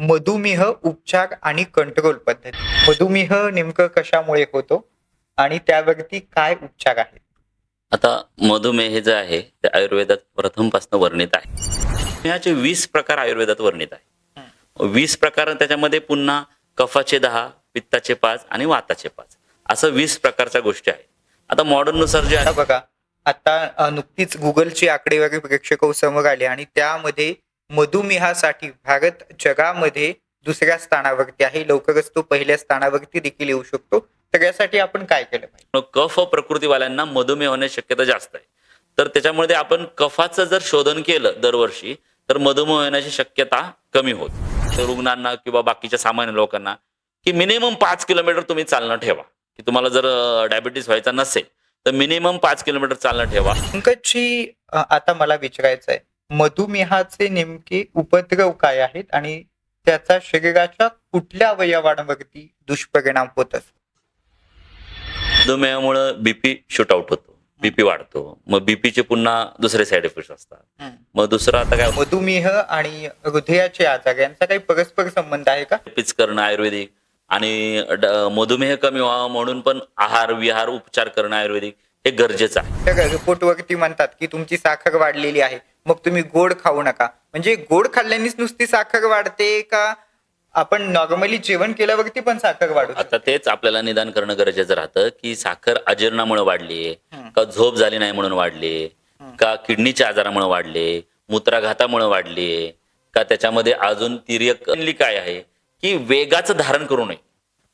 मधुमेह उपचार आणि कंट्रोल पद्धती. मधुमेह नेमकं कशामुळे होतो आणि त्यावरती काय उपचार आहेत? आता मधुमेह जे आहे ते आयुर्वेदात प्रथमपासून वर्णित आहे. मधुमेहाचे वीस प्रकार आयुर्वेदात वर्णित आहे. वीस प्रकार त्याच्यामध्ये पुन्हा कफाचे दहा पित्ताचे पाच आणि वाताचे पाच. असं वीस प्रकारच्या गोष्टी आहेत. आता मॉडर्ननुसार जे आता आहे बघा आता नुकतीच गुगलची आकडेवारी प्रेक्षक समोर आली आणि त्यामध्ये मधुमेहासाठी भारत जगामध्ये दुसऱ्या स्थानावरती आहे. लवकरच तो पहिल्या स्थानावरती देखील येऊ शकतो. तर यासाठी आपण काय केलं पाहिजे? कफ प्रकृतीवाल्यांना मधुमेह होण्याची शक्यता जास्त आहे. तर त्याच्यामध्ये आपण कफाचं जर शोधन केलं दरवर्षी तर मधुमेह होण्याची शक्यता कमी होत. रुग्णांना किंवा बाकीच्या सामान्य लोकांना की मिनिमम पाच किलोमीटर तुम्ही चालणं ठेवा. की तुम्हाला जर डायबिटीस व्हायचा नसेल तर मिनिमम पाच किलोमीटर चालणं ठेवा. पंकजची अ, आता मला विचारायचं आहे मधुमेहाचे नेमके उपद्रव काय आहेत आणि त्याचा शरीराच्या कुठल्या अवयवांवरती दुष्परिणाम होत असतो? मधुमेहामुळं बीपी शूट आउट होतो. बीपी वाढतो. मग बीपीचे पुन्हा दुसरे साईड इफेक्ट असतात. मग दुसरं आता काय? मधुमेह आणि हृदयाचे आजार यांचा काही परस्पर संबंध आहे का? पिच करणं आयुर्वेदिक. आणि मधुमेह कमी व्हावा म्हणून पण आहार विहार उपचार करणं आयुर्वेदिक हे गरजेचं आहे. रिपोर्ट वरती म्हणतात की तुमची साखर वाढलेली आहे. मग तुम्ही गोड खाऊ नका. म्हणजे गोड खाल्ल्यानेच नुसती साखर वाढते का? आपण नॉर्मली जेवण केल्यावरती पण साखर वाढू? आता तेच आपल्याला निदान करणं गरजेचं राहतं की साखर अजीर्णामुळे वाढली का झोप झाली नाही म्हणून वाढली का किडनीच्या आजारामुळे वाढले मूत्राघातामुळे वाढली का त्याच्यामध्ये अजून तिर्यक काय आहे की वेगाचं धारण करू नये.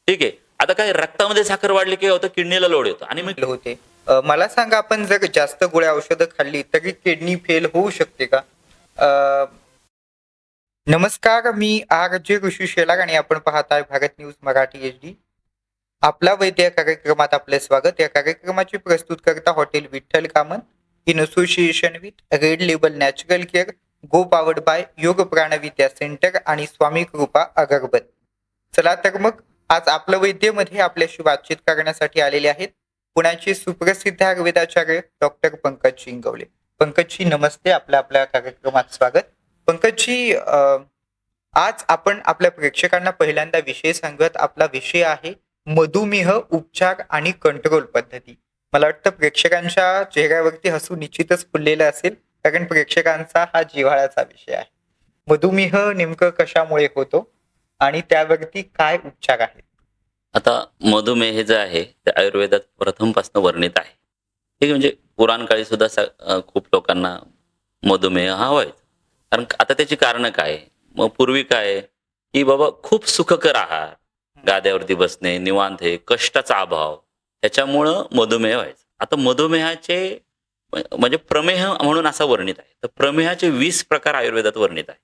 ठीक आहे? आता काय रक्तामध्ये साखर वाढली की होतं किडनीला लोड येतो. आणि मग होते. मला सांगा आपण जर जास्त गोळ्या औषधं खाल्ली तरी किडनी फेल होऊ शकते का? नमस्कार मी आर जे ऋषी शेलार आणि आपण पाहत आहे Bharat news Marathi H D. आपला वैद्य या कार्यक्रमात आपले स्वागत. या कार्यक्रमाची प्रस्तुत करता hotel Vitthal Kamat in association with Red Label Natural Care go powered by Yog Pranvidya centre आणि स्वामी कृपा अगरबत चला तर मग आज आपलं वैद्यमध्ये आपल्याशी बातचीत करण्यासाठी आलेले आहेत. पुण्याचे सुप्रसिद्ध आयुर्वेदाचार्य डॉक्टर पंकज शिंगवले पंकजजी नमस्ते. आपल्या आपल्या कार्यक्रमात स्वागत. पंकजजी अं, आज आपण आपल्या प्रेक्षकांना पहिल्यांदा विषय सांगत आपला विषय आहे मधुमेह उपचार आणि कंट्रोल पद्धती. मला वाटतं प्रेक्षकांच्या चेहऱ्यावरती हसू निश्चितच फुललेलं असेल कारण प्रेक्षकांचा हा जिव्हाळ्याचा विषय आहे. मधुमेह नेमकं कशामुळे होतो आणि त्यावरती काय उपचार आहेत? आता मधुमेह जे आहे ते आयुर्वेदात प्रथमपासून वर्णित आहे. ठीक आहे म्हणजे पुराण काळी सुद्धा स- खूप लोकांना मधुमेह हा व्हायचा. कारण आता त्याची कारणं काय? मग पूर्वी काय? की बाबा खूप सुखकर आहार गाद्यावरती बसणे निवांत हे कष्टाचा अभाव ह्याच्यामुळं मधुमेह व्हायचा. आता मधुमेहाचे म्ह- म्हणजे प्रमेह म्हणून असा वर्णित आहे. तर प्रमेहाचे वीस प्रकार आयुर्वेदात वर्णित आहे.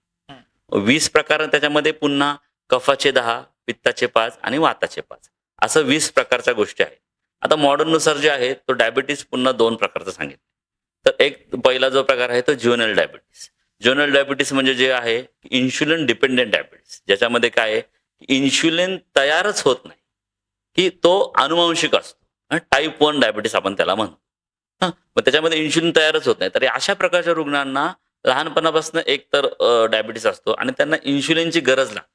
वीस प्रकार त्याच्यामध्ये पुन्हा कफाचे दहा पित्ताचे पाच आणि वाताचे पाच. असं वीस प्रकारच्या गोष्टी आहेत. आता मॉडर्ननुसार जे आहे तो डायबिटीस पुन्हा दोन प्रकारचा सांगितलं. तर एक पहिला जो प्रकार आहे तो ज्युनल डायबिटीस ज्युनल डायबिटीस म्हणजे जे आहे इन्शुलिन डिपेंडेंट डायबिटीस ज्याच्यामध्ये काय आहे इन्शुलिन तयारच होत नाही. की तो अनुवांशिक असतो. टाईप वन डायबिटीस आपण त्याला म्हणतो. मग त्याच्यामध्ये इन्शुलिन तयारच होत नाही. तर अशा प्रकारच्या रुग्णांना लहानपणापासून एक तर डायबिटीस असतो आणि त्यांना इन्शुलिनची गरज लागते.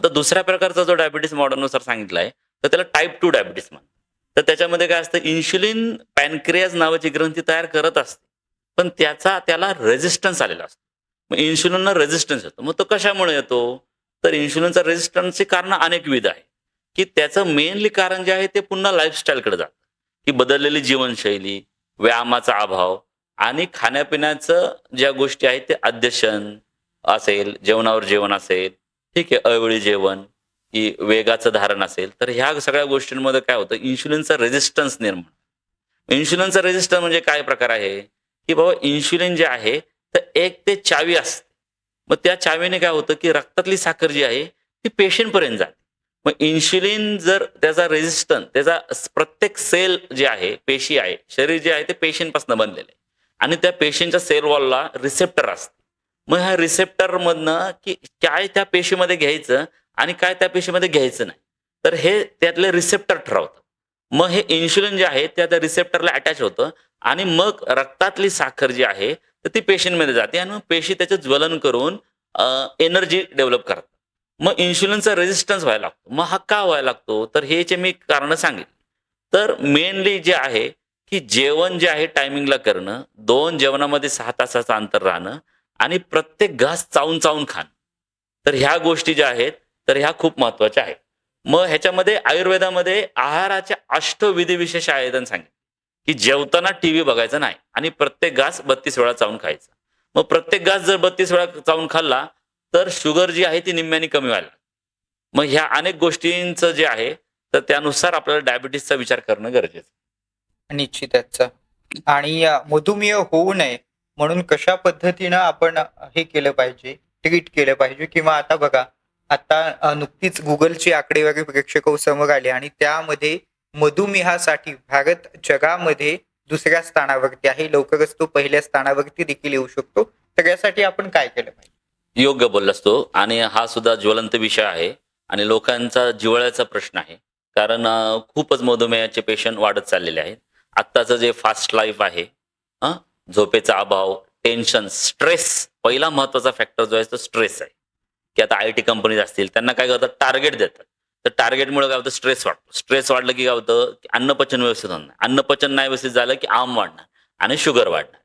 आता दुसऱ्या प्रकारचा जो डायबिटीस मॉडर्ननुसार सांगितला आहे तर त्याला टाईप टू डायबिटीस म्हणतात तर त्याच्यामध्ये काय असतं इन्शुलिन पॅनक्रियाज नावाची ग्रंथी तयार करत असते. पण त्याचा त्याला रेजिस्टन्स आलेला असतो. मग इन्शुलिनला रेजिस्टन्स येतो. मग तो कशामुळे येतो? तर इन्शुलिनचा रेझिस्टन्सचे कारण अनेक विध आहे. की त्याचं मेनली कारण जे आहे ते पुन्हा लाईफस्टाईलकडे जातं. की बदललेली जीवनशैली व्यायामाचा अभाव आणि खाण्यापिण्याचं ज्या गोष्टी आहेत ते अध्यशन असेल जेवणावर जेवण असेल ठीक आहे अवेळी जेवण की वेगाचं धारण असेल तर ह्या सगळ्या गोष्टींमध्ये काय होतं इन्शुलिनचा रेजिस्टन्स निर्माण इन्शुलिनचा रेजिस्टन्स म्हणजे काय प्रकार आहे? की बाबा इन्शुलिन जे आहे तर एक ते चावी असते. मग त्या चावीने काय होतं की रक्तातली साखर जी आहे ती पेशंटपर्यंत जाते. मग इन्शुलिन जर त्याचा रेजिस्टन्स त्याचा प्रत्येक सेल जे आहे पेशी आहे शरीर जे आहे ते पेशींपासून बनलेलं आहे. आणि त्या पेशींच्या सेल वॉलला रिसेप्टर असते. मग ह्या रिसेप्टर मधनं की काय त्या पेशीमध्ये घ्यायचं आणि काय त्या पेशीमध्ये घ्यायचं नाही. तर हे त्यातले रिसेप्टर ठरवतं. मग हे इन्शुलिन जे आहे त्या आता रिसेप्टरला अटॅच होतं आणि मग रक्तातली साखर जी आहे तर ती पेशींमध्ये जाते आणि मग पेशी त्याचं ज्वलन करून एनर्जी डेव्हलप करतात. मग इन्शुलिनचा रेजिस्टन्स व्हायला लागतो. मग हा का व्हायला लागतो? तर हे जे मी कारण सांगेन. तर मेनली जे आहे की जेवण जे आहे टायमिंगला करणं दोन जेवणामध्ये सहा तासाचं अंतर राहणं आणि प्रत्येक घास चावून चावून खाणं. तर ह्या गोष्टी ज्या आहेत तर ह्या खूप महत्त्वाच्या आहेत. मग ह्याच्यामध्ये आयुर्वेदामध्ये आहाराच्या अष्टविधी विशेष आयोजन सांगितलं. की जेवताना टीव्ही बघायचा नाही आणि प्रत्येक घास बत्तीस वेळा चावून खायचा. मग प्रत्येक घास जर बत्तीस वेळा चावून खाल्ला तर शुगर जी आहे ती निम्म्याने कमी व्हायला मग ह्या अनेक गोष्टींचं जे आहे तर त्यानुसार आपल्याला डायबिटीसचा विचार करणं गरजेचं निश्चितच. आणि मधुमेह होऊ नये म्हणून कशा पद्धतीनं आपण हे केलं पाहिजे ट्रीट केलं पाहिजे किंवा आता बघा आता नुकतीच गुगलची आकडेवारी प्रेक्षक समोर आली आणि त्यामध्ये मधुमेहासाठी भारत जगामध्ये दुसऱ्या स्थानावरती आहे लवकरच तो पहिल्या स्थानावरती देखील येऊ शकतो. तर यासाठी आपण काय केलं पाहिजे? योग्य बोललास तो आणि हा सुद्धा ज्वलंत विषय आहे आणि लोकांचा जिवळ्याचा प्रश्न आहे. कारण खूपच मधुमेहाचे पेशंट वाढत चाललेले आहेत. आत्ताचं जे फास्ट लाईफ आहे झोपेचा अभाव टेन्शन स्ट्रेस पहिला महत्त्वाचा फॅक्टर जो आहे तो स्ट्रेस आहे. की आता आय टी कंपनीज असतील त्यांना काय करतात? टार्गेट देतात. तर टार्गेटमुळे काय होतं? स्ट्रेस वाढतो. स्ट्रेस वाढलं की काय होतं? की अन्नपचन व्यवस्थित होणार अन्नपचन नाही व्यवस्थित झालं की आम वाढणार आणि शुगर वाढणार.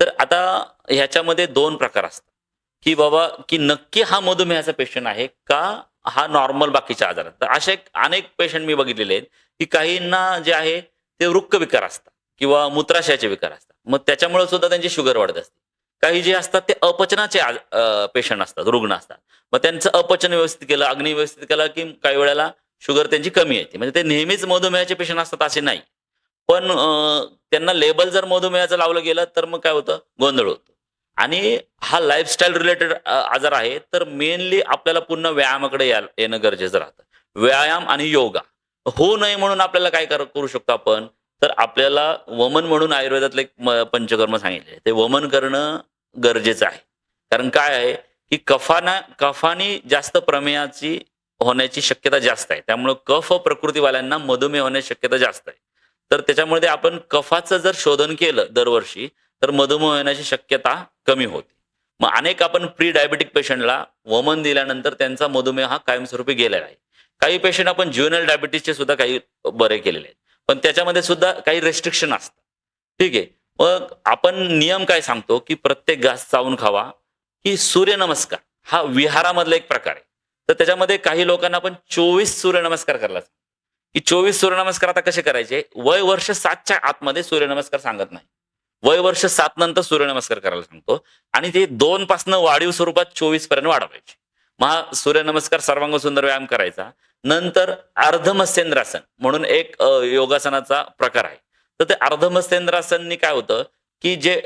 तर आता ह्याच्यामध्ये दोन प्रकार असतात. की बाबा की नक्की हा मधुमेहाचा पेशंट आहे का हा नॉर्मल बाकीच्या आजारात? तर असे अनेक पेशंट मी बघितलेले आहेत की काहींना जे आहे ते वृक्क विकार असतात किंवा मूत्राशयाचे विकार असतात. मग त्याच्यामुळे सुद्धा त्यांची शुगर वाढत असते. काही जे असतात ते अपचनाचे पेशंट असतात रुग्ण असतात. मग त्यांचं अपचन व्यवस्थित केलं अग्नी व्यवस्थित केलं की काही वेळेला शुगर त्यांची कमी येते. म्हणजे ते नेहमीच मधुमेहाचे पेशंट असतात असे नाही. पण त्यांना लेबल जर मधुमेहाचं लावलं गेलं तर मग काय होतं? गोंधळ होतो. आणि हा लाईफस्टाईल रिलेटेड आजार आहे तर मेनली आपल्याला पुन्हा व्यायामाकडे येणं गरजेचं राहतं. व्यायाम आणि योगा. होऊ नये म्हणून आपल्याला काय करू शकतो आपण? तर आपल्याला वमन म्हणून आयुर्वेदातलं एक पंचकर्म सांगितले. ते वमन करणं गरजेचं आहे. कारण काय आहे? की कफाना कफानी जास्त प्रमेयाची होण्याची शक्यता जास्त आहे. त्यामुळे कफ प्रकृतीवाल्यांना मधुमेह होण्याची शक्यता जास्त आहे. तर त्याच्यामध्ये आपण कफाचं जर शोधन केलं दरवर्षी तर मधुमेह होण्याची शक्यता कमी होते. मग अनेक आपण प्री डायबेटिक पेशंटला वमन दिल्यानंतर त्यांचा मधुमेह हा कायमस्वरूपी गेलेला आहे. काही पेशंट आपण ज्युनल डायबिटीसचे सुद्धा काही बरे केलेले आहेत. पण त्याच्यामध्ये सुद्धा काही रेस्ट्रिक्शन असतात. ठीक आहे? मग आपण नियम काय सांगतो की प्रत्येक घास चावून खावा की सूर्यनमस्कार हा विहारामधला एक प्रकार आहे. तर त्याच्यामध्ये काही लोकांना आपण चोवीस सूर्यनमस्कार करायला की चोवीस सूर्यनमस्कार आता कसे करायचे? वय वर्ष सातच्या आतमध्ये सूर्यनमस्कार सांगत नाही. वय वर्ष सात नंतर सूर्यनमस्कार करायला सांगतो. आणि ते दोन पासनं वाढीव स्वरूपात चोवीसपर्यंत वाढवायचे. महा सूर्यनमस्कार सर्वांग सुंदर व्यायाम करायचा. नंतर अर्धमस्येंद्रासन म्हणून एक योगासनाचा प्रकार आहे. तर ते अर्धमस्येंद्रासननी काय होतं की जे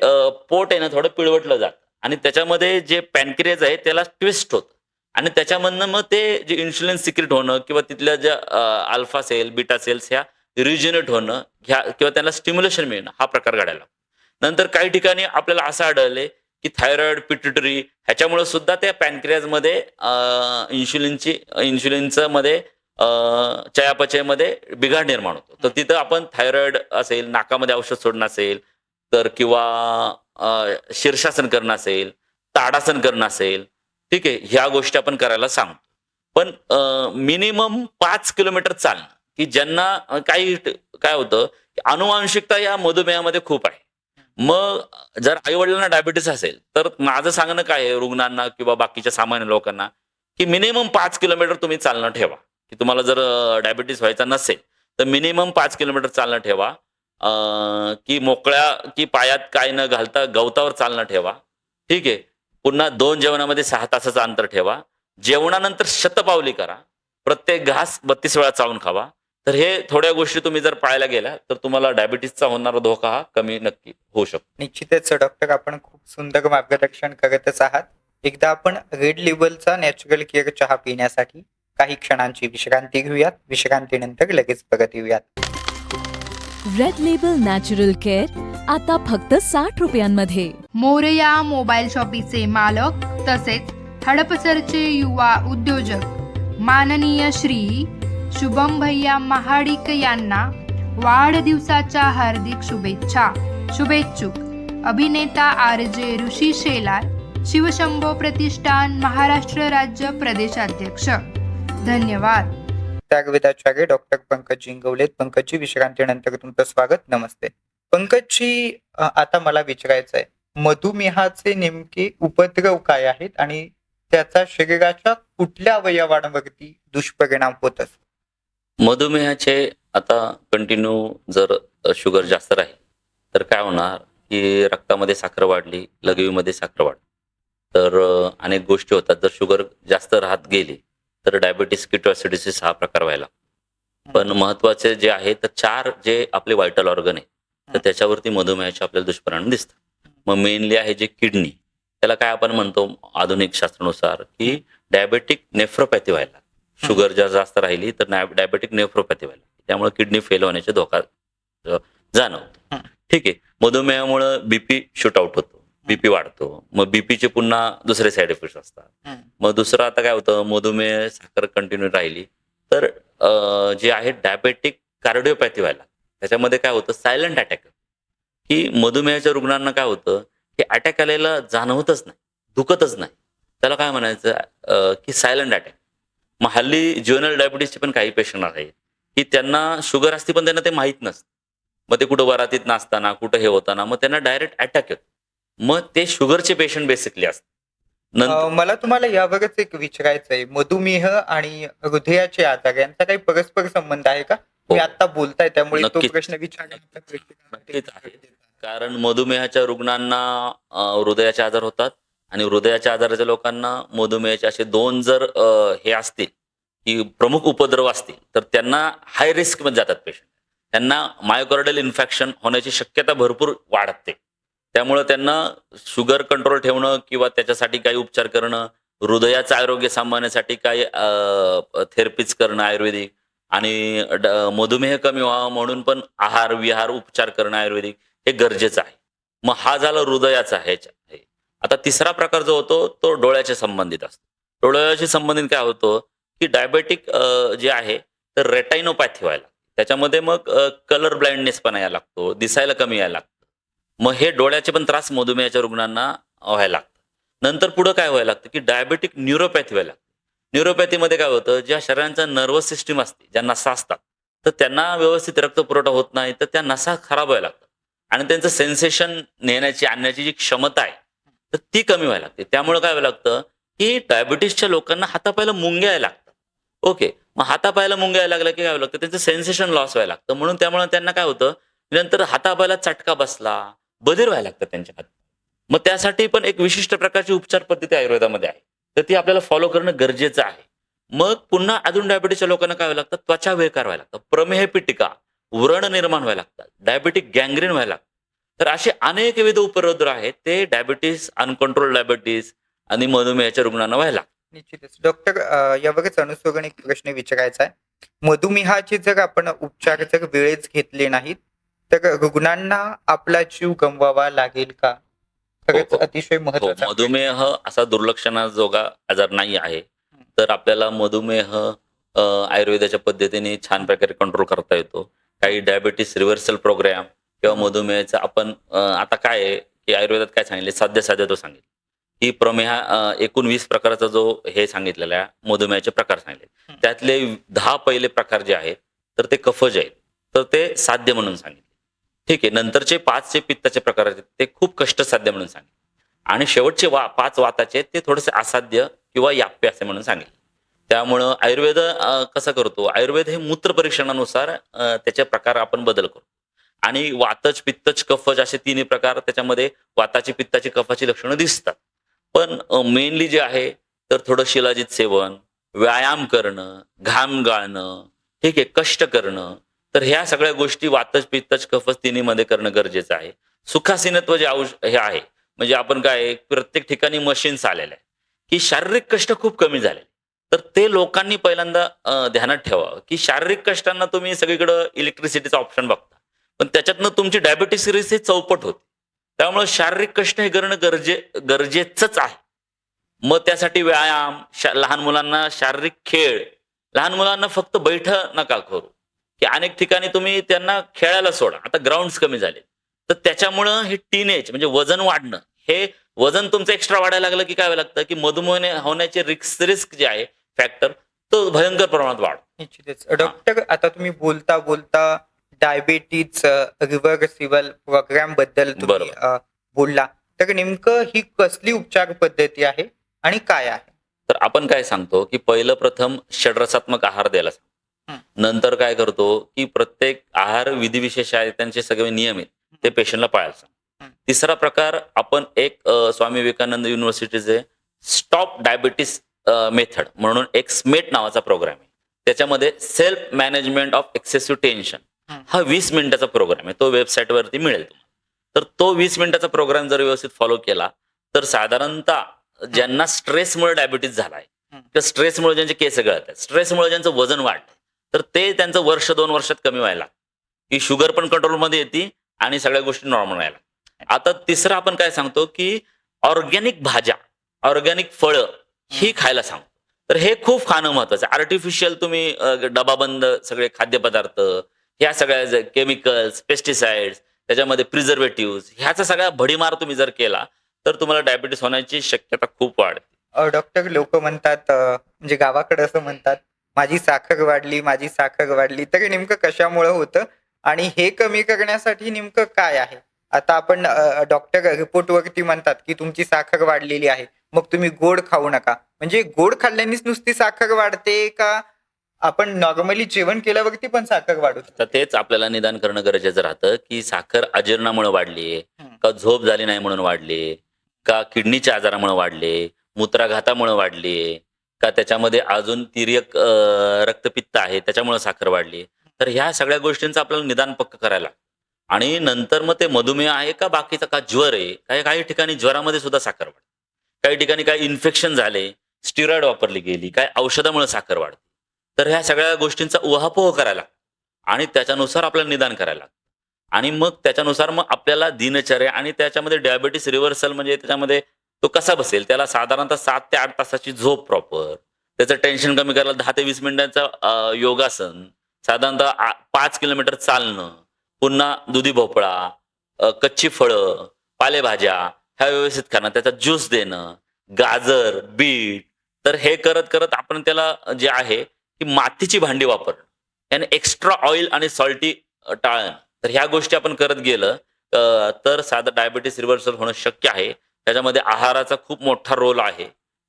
पोट आहे ना थोडं पिळवटलं जातं आणि त्याच्यामध्ये जे पॅनक्रियाज आहे त्याला ट्विस्ट होतं. आणि त्याच्यामधनं मग ते जे इन्शुलिन सिक्रेट होणं किंवा तिथल्या ज्या अल्फा सेल बीटा सेल्स ह्या रिजनेट होणं ह्या किंवा त्याला स्टिम्युलेशन मिळणं हा प्रकार घडायला नंतर काही ठिकाणी आपल्याला असं आढळले की थायरॉइड पिट्युटरी ह्याच्यामुळे सुद्धा त्या पॅनक्रियाजमध्ये इन्शुलिनची इन्शुलिनचं मध्ये चयापचयमध्ये बिघाड निर्माण होतो. तर तिथं आपण थायरॉइड असेल नाकामध्ये औषध सोडणं असेल तर किंवा शीर्षासन करणं असेल ताडासन करणं असेल ठीक आहे ह्या गोष्टी आपण करायला सांगतो. पण मिनिमम पाच किलोमीटर चालणं की ज्यांना काही काय होतं की अनुवांशिकता या मधुमेहामध्ये खूप आहे. मग जर आई वडिलांना डायबिटीस असेल तर माझं सांगणं काय आहे रुग्णांना किंवा बाकीच्या सामान्य लोकांना की मिनिमम पाच किलोमीटर तुम्ही चालणं ठेवा. की तुम्हाला जर डायबिटीस व्हायचा नसेल तर मिनिमम पाच किलोमीटर चालणं ठेवा. की मोकळ्या की पायात काय न घालता गवतावर चालणं ठेवा. ठीक आहे? पुन्हा दोन जेवणामध्ये सहा तासाचं अंतर ठेवा. जेवणानंतर शतपावली करा. प्रत्येक घास बत्तीस वेळा चावून खावा. तर हे थोड्या गोष्टी तुम्ही जर पाळल्या गेल्या तर तुम्हाला डायबिटीसचा होणारा धोका हा कमी नक्की होऊ शकतो. निश्चितच डॉक्टर आपण खूप सुंदर मार्गदर्शन करतच आहात. एकदा आपण रेड लेबलचा नॅचरल केअर चहा पिण्यासाठी काही क्षणांची विश्रांती घेऊयात. विश्रांतीनंतर लगेच परत येऊयात. रेड लेबल नॅचरल केअर आता फक्त साठ रुपयांमध्ये. मोरया मोबाईल शॉपीचे मालक तसेच हडपसरचे युवा उद्योजक. माननीय श्री शुभम भैया महाडिक यांना वाढदिवसाच्या हार्दिक शुभेच्छा. शुभेच्छुक. अभिनेता आर जे ऋषी शेलार शिवशंभो प्रतिष्ठान महाराष्ट्र राज्य प्रदेशाध्यक्ष. धन्यवाद. आयुर्वेदाचार्य डॉक्टर पंकज जिंगवलेत पंकजची विश्रांतीनंतर तुमचं स्वागत नमस्ते. पंकजजी आता मला विचारायचं आहे मधुमेहाचे नेमके उपद्रव काय आहेत आणि त्याचा शरीराच्या कुठल्या अवयवांवरती दुष्परिणाम होत असतो? मधुमेहाचे आता कंटिन्यू जर शुगर जास्त राहील तर काय होणार की रक्तामध्ये साखर वाढली लघवीमध्ये साखर वाढली तर अनेक गोष्टी होतात. जर शुगर जास्त राहत गेली तर डायबिटीस किटोसिडिसिस हा प्रकार व्हायला पण महत्त्वाचे जे आहे तर चार जे आपले व्हायटल ऑर्गन आहे तर त्याच्यावरती मधुमेहाचे आपल्याला दुष्परिणाम दिसतात. मग मेनली आहे जे किडनी त्याला काय आपण म्हणतो आधुनिक शास्त्रानुसार की डायबेटिक नेफ्रोपॅथी व्हायला शुगर जर जास्त राहिली तर डायबेटिक नेफ्रोपॅथी व्हायला त्यामुळे किडनी फेल होण्याचे धोका जाणवतो. ठीक आहे. मधुमेहामुळे बीपी शूट आउट होतो. बीपी वाढतो. मग बीपीचे पुन्हा दुसरे साईड इफेक्ट असतात. मग दुसरं आता काय होतं? मधुमेह साखर कंटिन्यू राहिली तर जे आहे डायबेटिक कार्डिओपॅथी व्हायला त्याच्यामध्ये काय होतं? सायलंट अटॅक की मधुमेहाच्या रुग्णांना काय होतं? की अटॅक आलेला जाणवतच नाही. दुखतच नाही. त्याला काय म्हणायचं? की सायलंट अटॅक मग हल्ली ज्युनल डायबिटीसचे पण काही पेशंट आहेत. की त्यांना शुगर असते पण त्यांना ते माहीत नसतं. मग ते कुठं वरातीत नाचताना कुठं हे होताना मग त्यांना डायरेक्ट अटॅक येतो. मग ते शुगरचे पेशंट बेसिकली असतात. मला तुम्हाला यावरच एक विचारायचं आहे मधुमेह आणि हृदयाचे आजार यांचा काही परस्पर संबंध आहे का? तुम्ही आता बोलताय त्यामुळे तो. प्रश्न विचारणं आहे. कारण मधुमेहाच्या रुग्णांना हृदयाचे आजार होतात. आणि हृदयाच्या आजाराच्या लोकांना मधुमेहाचे असे दोन जर हे असतील की प्रमुख उपद्रव असतील तर त्यांना हाय रिस्कमध्ये जातात पेशंट त्यांना मायोकॉर्डल इन्फेक्शन होण्याची शक्यता भरपूर वाढते. त्यामुळे त्यांना शुगर कंट्रोल ठेवणं किंवा त्याच्यासाठी काही उपचार करणं हृदयाचं आरोग्य सांभाळण्यासाठी काही थेरपीज करणं आयुर्वेदिक आणि मधुमेह कमी व्हावा म्हणून पण आहार विहार उपचार करणं आयुर्वेदिक हे गरजेचं आहे. मग हा झाला हृदयाचा ह्याच्या आहे आता तिसरा प्रकार जो होतो तो डोळ्याच्या संबंधित असतो. डोळ्याशी संबंधित काय होतं की डायबेटिक जे आहे तर रेटायनोपॅथी व्हायला त्याच्यामध्ये मग कलर ब्लाइंडनेस पण यायला लागतो दिसायला कमी यायला लागतं. मग हे डोळ्याचे पण त्रास मधुमेहाच्या रुग्णांना व्हायला लागतात. नंतर पुढं काय व्हायला लागतं की डायबेटिक न्यूरोपॅथी व्हायला लागते. न्यूरोपॅथीमध्ये काय होतं ज्या शरीरांचा नर्वस सिस्टीम असते ज्या नसा असतात तर त्यांना व्यवस्थित रक्तपुरवठा होत नाही तर त्या नसा खराब व्हायला लागतात. आणि त्यांचं सेन्सेशन नेण्याची आणण्याची जी क्षमता आहे तर ती कमी व्हायला लागते. त्यामुळे काय व्हायला लागतं की डायबिटीसच्या लोकांना हातापायला मुंग्या यायला लागतात. ओके मग हातापायला मुंग्या यायला लागल्या की काय लागतं? त्यांचं सेन्सेशन लॉस व्हायला लागतं. म्हणून त्यामुळे त्यांना काय होतं? नंतर हातापायला चटका बसला. बधीर व्हायला लागतं त्यांच्या हात. मग त्यासाठी पण एक विशिष्ट प्रकारची उपचार पद्धती आयुर्वेदामध्ये आहे. तर ती आपल्याला फॉलो करणं गरजेचं आहे. मग पुन्हा अजून डायबिटीसच्या लोकांना काय व्हायला लागतं? त्वचा वेकार व्हायला लागतं. प्रमेह पिटिका व्रण निर्माण व्हायला लागतात. डायबिटिक गँग्रीन व्हायला लागतं. तर असे अनेक विविध उपरोद्र आहेत ते डायबिटीस अनकंट्रोल डायबिटीस आणि मधुमेहाच्या रुग्णांना व्हायला. निश्चितच. डॉक्टर यावरच अनुसरून एक प्रश्न विचारायचा आहे. मधुमेहाचे जर आपण उपचार जर वेळेत घेतले नाहीत तर रुग्णांना आपला जीव गमवावा लागेल का? खरंच हो, हो. अतिशय हो महत्त्वाचा मधुमेह असा दुर्लक्षणाजोगा आजार नाही आहे. तर आपल्याला मधुमेह आयुर्वेदाच्या पद्धतीने छान प्रकारे कंट्रोल करता येतो. काही डायबिटीस रिव्हर्सल प्रोग्राम किंवा मधुमेहाचं आपण आता काय आहे की आयुर्वेदात काय सांगितले साध्य साध्य तो सांगितले. की प्रमेहा एकूण वीस प्रकारचा जो हे सांगितलेला आहे मधुमेहाचे प्रकार सांगितले. त्यातले दहा पहिले प्रकार जे आहेत तर ते कफज आहेत. तर ते साध्य म्हणून सांगितले. ठीक आहे नंतरचे पाच जे पित्ताचे प्रकार आहेत ते खूप कष्टसाध्य म्हणून सांगितले. आणि शेवटचे वा पाच वाताचे ते थोडेसे असाध्य किंवा याप्य असे म्हणून सांगितले. त्यामुळं आयुर्वेद कसं करतो? आयुर्वेद हे मूत्र परीक्षणानुसार त्याचे प्रकार आपण बदल करतो. आणि वातच पित्तच कफज असे तिन्ही प्रकार त्याच्यामध्ये वाताची पित्ताची कफाची लक्षणं दिसतात. पण मेनली जे आहे तर थोडं शिलाजित सेवन व्यायाम करणं घाम गाळणं ठीक आहे कष्ट करणं तर ह्या सगळ्या गोष्टी वातच पित्तच कफच तिन्हीमध्ये करणं गरजेचं आहे. सुखासीनत्व जे औष हे आहे म्हणजे आपण काय प्रत्येक ठिकाणी मशीन्स आलेल्या आहे की शारीरिक कष्ट खूप कमी झाले तर ते लोकांनी पहिल्यांदा ध्यानात ठेवावं की शारीरिक कष्टांना तुम्ही सगळीकडं इलेक्ट्रिसिटीचा ऑप्शन बघता. पण त्याच्यातनं तुमची डायबिटीस सिरीज ही चौपट होते. त्यामुळे शारीरिक कष्ट हे करणं गरजे गरजेचंच आहे. मग त्यासाठी व्यायाम लहान मुलांना शारीरिक खेळ लहान मुलांना फक्त बैठ नका करू. की अनेक ठिकाणी तुम्ही त्यांना खेळायला सोडा. आता ग्राउंड्स कमी झाले. तर त्याच्यामुळं हे टीनेज म्हणजे वजन वाढणं हे वजन तुमचं एक्स्ट्रा वाढायला लागलं की काय लागतं? की मधुमेह होण्याचे रिस्क रिस्क जे आहे फॅक्टर तो भयंकर प्रमाणात वाढ निश्चितच. डॉक्टर आता तुम्ही बोलता बोलता डायबिटीज रिव्हर्सिबल प्रोग्रामबद्दल तुम्ही. अ, बोलला. तर नेमकं ही कसली उपचार पद्धती आहे आणि काय आहे? तर आपण काय सांगतो की पहिलं प्रथम षडरसात्मक आहार द्यायला सांगतो. नंतर काय करतो की प्रत्येक आहार विधिविशेष आहेत त्यांचे सगळे नियम आहेत ते पेशंटला पाळायला सांगतो. तिसरा प्रकार आपण एक स्वामी विवेकानंद युनिव्हर्सिटीचे स्टॉप डायबिटीस मेथड म्हणून एक स्मेट नावाचा प्रोग्राम आहे. त्याच्यामध्ये self management of excessive tension हं. वीस मिनिटाचा प्रोग्राम आहे. तो वेबसाईटवरती मिळेल तुम्हाला. तर तो वीस मिनिटाचा प्रोग्राम जर व्यवस्थित फॉलो केला तर साधारणतः ज्यांना स्ट्रेसमुळे डायबिटीस झालाय हं. किंवा स्ट्रेसमुळे ज्यांचे केस गळत आहेत स्ट्रेसमुळे ज्यांचं वजन वाढतं तर ते त्यांचं वर्ष दोन वर्षात कमी व्हायला की शुगर पण कंट्रोलमध्ये येते आणि सगळ्या गोष्टी नॉर्मल व्हायला आता तिसरं आपण काय सांगतो की ऑर्गॅनिक भाज्या ऑर्गॅनिक फळं ही खायला सांगतो. तर हे खूप खाणं महत्वाचं आहे. आर्टिफिशियल तुम्ही डबाबंद सगळे खाद्यपदार्थ ह्या सगळ्या केमिकल्स पेस्टिसाइड्स त्याच्यामध्ये प्रिझर्वेटिव्ह ह्याचा सगळा भडीमार तुम्ही जर केला तर तुम्हाला डायबिटीस होण्याची शक्यता खूप वाढते. डॉक्टर लोक म्हणतात म्हणजे गावाकडे असं म्हणतात माझी साखर वाढली माझी साखर वाढली. तर नेमकं कशामुळे होतं आणि हे कमी करण्यासाठी नेमकं काय आहे? आता आपण डॉक्टर रिपोर्ट वरती म्हणतात की तुमची साखर वाढलेली आहे मग तुम्ही गोड खाऊ नका. म्हणजे गोड खाल्ल्यानेच नुसती साखर वाढते का? आपण नॉर्मली जेवण केल्यावरती पण साखर वाढू शकतो? तर तेच आपल्याला निदान करणं गरजेचं राहतं की साखर अजीर्णामुळे वाढली. का झोप झाली नाही म्हणून वाढली का किडनीच्या आजारामुळे वाढले मूत्राघातामुळे वाढली का त्याच्यामध्ये अजून तिर्यक रक्तपित्त आहे त्याच्यामुळे साखर वाढली तर ह्या सगळ्या गोष्टींचं आपल्याला निदान पक्क करायला लागतं. आणि नंतर मग ते मधुमेह आहे का बाकीचा का ज्वर आहे काही काही ठिकाणी ज्वरामध्ये सुद्धा साखर वाढते काही ठिकाणी काही इन्फेक्शन झाले स्टिरॉइड वापरली गेली काय औषधामुळे साखर वाढते तर ह्या सगळ्या गोष्टींचा उहापोह करायला आणि त्याच्यानुसार आपल्याला निदान करायला लागतं. आणि मग त्याच्यानुसार मग आपल्याला दिनचर्या आणि त्याच्यामध्ये डायबिटीस रिव्हर्सल म्हणजे त्याच्यामध्ये तो कसा बसेल? त्याला साधारणतः सात ते आठ तासाची झोप प्रॉपर त्याचं टेन्शन कमी करायला दहा ते वीस मिनिटांचं योगासन. साधारणतः पाच किलोमीटर चालणं. पुन्हा दुधी भोपळा कच्ची फळं पालेभाज्या ह्या व्यवस्थित खाणं. त्याचा ज्यूस देणं गाजर बीट. तर हे करत करत आपण त्याला जे आहे की मातीची भांडी वापरणं याने एक्स्ट्रा ऑइल आणि सॉल्टी टाळणं. तर ह्या गोष्टी आपण करत गेलं तर साधं डायबिटीस रिव्हर्सल होणं शक्य आहे. त्याच्यामध्ये आहाराचा खूप मोठा रोल आहे.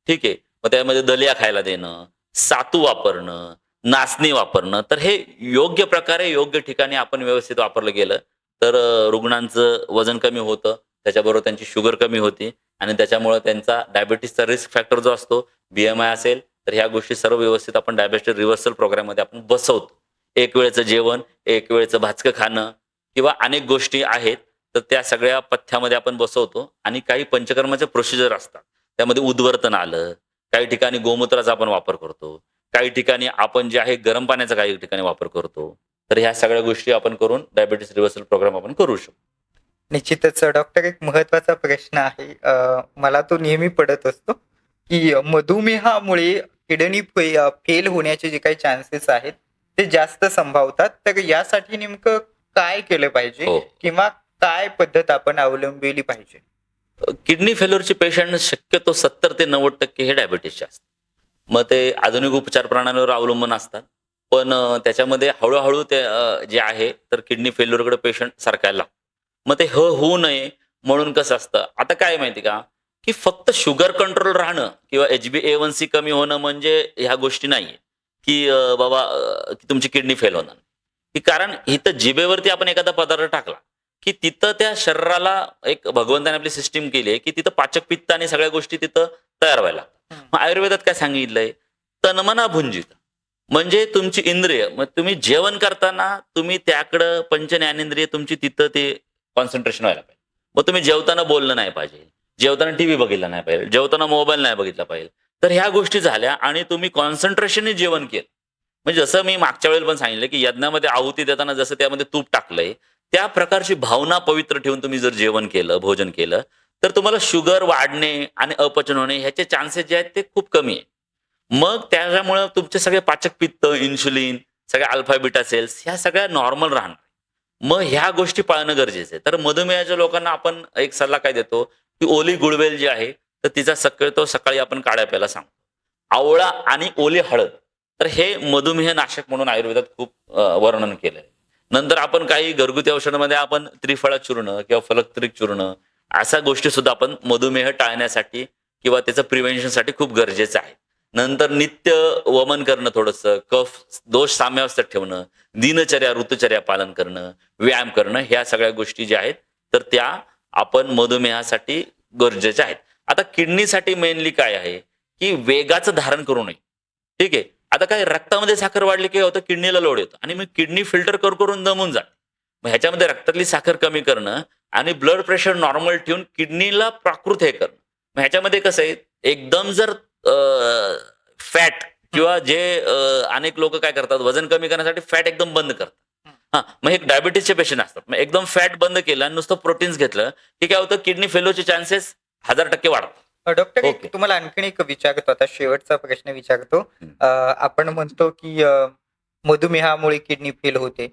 ठीक आहे? मग त्यामध्ये दलिया खायला देणं सातू वापरणं नाचणी वापरणं तर हे योग्य प्रकारे योग्य ठिकाणी आपण व्यवस्थित वापरलं गेलं. तर रुग्णांचं वजन कमी होतं. त्याच्याबरोबर त्यांची शुगर कमी होती. आणि त्याच्यामुळे त्यांचा डायबिटीसचा रिस्क फॅक्टर जो असतो बीएमआय असेल तर ह्या गोष्टी सर्व व्यवस्थित आपण डायबिटीस रिव्हर्सल प्रोग्राममध्ये आपण बसवतो. एक वेळचं जेवण एक वेळचं भाचकं खाणं किंवा अनेक गोष्टी आहेत तर त्या सगळ्या पथ्यामध्ये आपण बसवतो आणि काही पंचकर्माचे प्रोसिजर असतात. त्यामध्ये उद्वर्तन आलं काही ठिकाणी गोमूत्राचा आपण वापर करतो काही ठिकाणी आपण जे आहे गरम पाण्याचा काही ठिकाणी वापर करतो तर ह्या सगळ्या गोष्टी आपण करून डायबिटीस रिव्हर्सल प्रोग्राम आपण करू शकतो. निश्चितच डॉक्टर एक महत्त्वाचा प्रश्न आहे. मला तो नेहमी पडत असतो की मधुमेहामुळे किडनी फेल होण्याचे जे काही चान्सेस आहेत ते जास्त संभावतात. तर यासाठी नेमकं काय केलं पाहिजे हो. किंवा काय पद्धत आपण अवलंबिली पाहिजे? किडनी फेल्युअरचे पेशंट शक्यतो सत्तर ते नव्वद टक्के हे डायबिटीसचे असतात. मग ते आधुनिक उपचार प्रणालीवर अवलंबून असतात. पण त्याच्यामध्ये हळूहळू ते जे आहे तर किडनी फेल्युअरकडे पेशंट सरकायला लागतं. मग ते ह होऊ नये म्हणून कसं असतं? आता काय माहिती का? की फक्त शुगर कंट्रोल राहणं किंवा H B A one C कमी होणं म्हणजे ह्या गोष्टी नाहीये की बाबा तुमची किडनी फेल होणार. की कारण इथं जिभेवरती आपण एखादा पदार्थ टाकला की तिथं त्या शरीराला एक भगवंताने आपली सिस्टीम केली आहे की तिथं पाचक पित्त आणि सगळ्या गोष्टी तिथं तयार व्हायला लागतात. मग आयुर्वेदात काय सांगितलंय? तन्मना भुंजित. म्हणजे तुमची इंद्रिय मग तुम्ही जेवण करताना तुम्ही त्याकडं पंच ज्ञानेंद्रिय तुमची तिथं ते कॉन्सन्ट्रेशन व्हायला पाहिजे. मग तुम्ही जेवताना बोललं नाही पाहिजे. जेवताना टीव्ही बघितला नाही पाहिजे जेवताना मोबाईल नाही बघितला पाहिजे. तर ह्या गोष्टी झाल्या आणि तुम्ही कॉन्सन्ट्रेशनने जेवण केलं. म्हणजे जसं मी मागच्या वेळेला पण सांगितलं की यज्ञामध्ये आहुती देताना जसं त्यामध्ये तूप टाकलंय त्या प्रकारची भावना पवित्र ठेवून तुम्ही जर जेवण केलं भोजन केलं तर तुम्हाला शुगर वाढणे आणि अपचन होणे ह्याचे चान्सेस जे आहेत ते खूप कमी आहे. मग त्याच्यामुळं तुमचे सगळे पाचक पित्त इन्शुलिन सगळ्या अल्फाबिटा सेल्स ह्या सगळ्या नॉर्मल राहणार. मग ह्या गोष्टी पाळणं गरजेचं आहे. तर मधुमेहाच्या लोकांना आपण एक सल्ला काय देतो? की ओली गुळवेल जी आहे तर तिचा शक्यतो सकाळी आपण काळ्या प्यायला सांगतो. आवळा आणि ओली हळद. तर हे मधुमेह नाशक म्हणून आयुर्वेदात खूप वर्णन केलंय. नंतर आपण काही घरगुती औषधामध्ये आपण त्रिफळा चूर्ण किंवा फलकत्रिक चूर्ण अशा गोष्टी सुद्धा आपण मधुमेह टाळण्यासाठी किंवा त्याचं प्रिव्हेन्शनसाठी खूप गरजेचं आहे. नंतर नित्य वमन करणं थोडंसं कफ दोष साम्यावस्थेत ठेवणं दिनचर्या ऋतुचर्या पालन करणं व्यायाम करणं ह्या सगळ्या गोष्टी ज्या आहेत तर त्या आपण मधुमेहासाठी गरजेचे आहेत. आता किडनीसाठी मेनली काय आहे? की वेगाचं धारण करू नये. ठीक आहे? आता काय रक्तामध्ये साखर वाढली की होतं किडनीला लोड येतो. आणि मग किडनी फिल्टर कर करून दमून जाते. मग ह्याच्यामध्ये रक्तातली साखर कमी करणं आणि ब्लड प्रेशर नॉर्मल ठेवून किडनीला प्राकृत हे करणं. मग ह्याच्यामध्ये कसं आहे? एकदम जर फॅट किंवा जे अनेक लोक काय करतात? वजन कमी करण्यासाठी फॅट एकदम बंद करतात. हा मग एक डायबिटीसचे पेशंट असतात. मग एकदम फॅट बंद केलं आणि नुसतं प्रोटीन्स घेतलं की काय होतं? किडनी फेलोचे चान्सेस हजार टक्के वाढतात. Doctor okay. तुम्हाला आणखीन एक विचारतो आता शेवटचा प्रश्न विचारतो. आपण म्हणतो की मधुमेहामुळे किडनी फेल होते.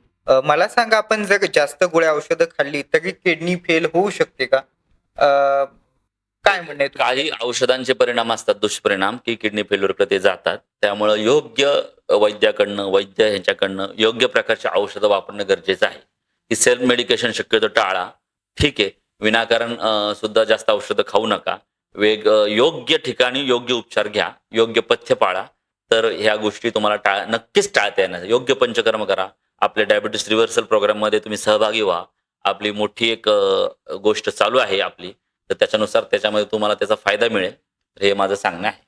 मला सांगा आपण जर जास्त गोळ्या औषधं खाल्ली तरी किडनी फेल होऊ शकते का? काय म्हणणे काही औषधांचे परिणाम असतात दुष्परिणाम की किडनी फेल्युअरकडे जातात. त्यामुळं योग्य वैद्याकडनं वैद्य ह्यांच्याकडनं योग्य प्रकारचे औषधं वापरणं गरजेचं आहे. की सेल्फ मेडिकेशन शक्यतो टाळा. ठीक आहे. विनाकारण सुद्धा जास्त औषधं खाऊ नका. वेग योग्य ठिकाणी योग्य उपचार घ्या. योग्य पथ्य पाळा. तर ह्या गोष्टी तुम्हाला टाळ नक्कीच टाळता येणार. योग्य पंचकर्म करा. आपल्या डायबिटीस रिव्हर्सल प्रोग्राममध्ये तुम्ही सहभागी व्हा. आपली मोठी एक गोष्ट चालू आहे आपली. तर त्याच्यानुसार त्याच्यामध्ये तुम्हाला त्याचा फायदा मिळेल. तर हे माझं सांगणं आहे.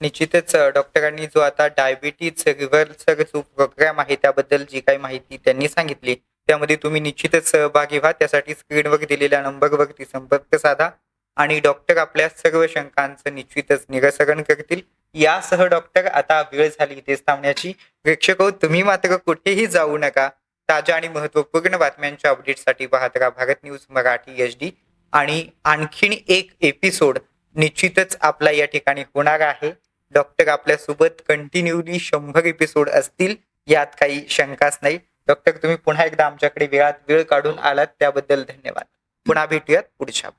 निश्चितच डॉक्टरांनी जो आता डायबिटीज रिव्हर्सल जो प्रोग्राम आहे त्याबद्दल जी काही माहिती त्यांनी सांगितली त्यामध्ये तुम्ही निश्चितच सहभागी व्हा. त्यासाठी स्क्रीनवर दिलेल्या नंबरवरती संपर्क साधा आणि डॉक्टर आपल्या सर्व शंकांचं निश्चितच निरसरण करतील. यासह डॉक्टर आता वेळ झाली इथेच थांबण्याची. प्रेक्षक हो, तुम्ही मात्र कुठेही जाऊ नका. ताज्या आणि महत्त्वपूर्ण बातम्यांच्या अपडेटसाठी पाहत राहा. Bharat news Marathi H D. आणि आणखीन एक एपिसोड निश्चितच आपला या ठिकाणी होणार आहे. डॉक्टर आपल्यासोबत कंटिन्युअली शंभर एपिसोड असतील यात काही शंकाच नाही. डॉक्टर तुम्ही पुन्हा एकदा आमच्याकडे वेळात वेळ काढून आलात त्याबद्दल धन्यवाद. पुन्हा भेटूयात पुढच्या